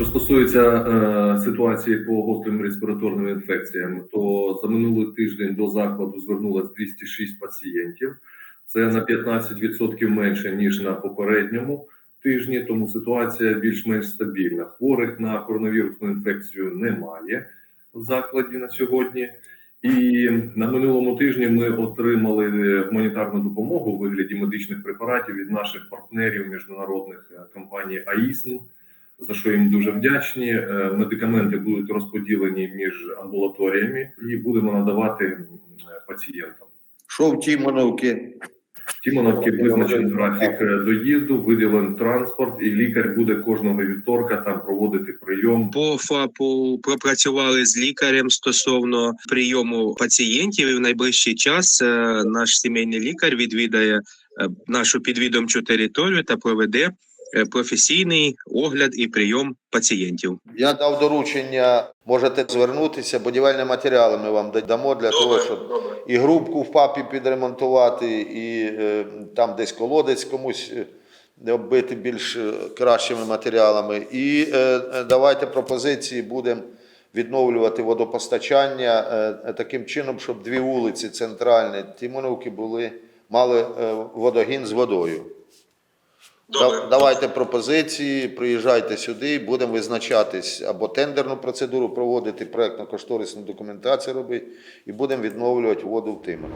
Що стосується е, ситуації по гострим респіраторним інфекціям, то за минулий тиждень до закладу звернулось 206 пацієнтів. Це на 15% менше ніж на попередньому тижні, тому ситуація більш-менш стабільна. Хворих на коронавірусну інфекцію немає в закладі на сьогодні. І на минулому тижні ми отримали гуманітарну допомогу у вигляді медичних препаратів від наших партнерів міжнародних е, компаній АІСН, за що їм дуже вдячні. Е, Медикаменти будуть розподілені між амбулаторіями і будемо надавати пацієнтам. Що в Тімоновці? В Тімоновці визначений графік е, доїзду, виділен транспорт, і лікар буде кожного вівторка там проводити прийом. По ФАПу пропрацювали з лікарем стосовно прийому пацієнтів. І в найближчий час е, наш сімейний лікар відвідає е, нашу підвідомчу територію та проведе е, професійний огляд і прийом пацієнтів. Я дав доручення, можете звернутися, будівельні матеріали ми вам дамо для того, щоб і грубку в папі підремонтувати, і е, там десь колодець комусь е, оббити більш е, кращими матеріалами. І е, е, давайте пропозиції будемо відновлювати водопостачання е, е, таким чином, щоб дві вулиці центральні Тимоновки були, мали е, водогін з водою. Да- Давайте пропозиції, приїжджайте сюди, будемо визначатись або тендерну процедуру проводити, проєктно-кошторисну документацію робити, і будемо відновлювати воду в Тимоно.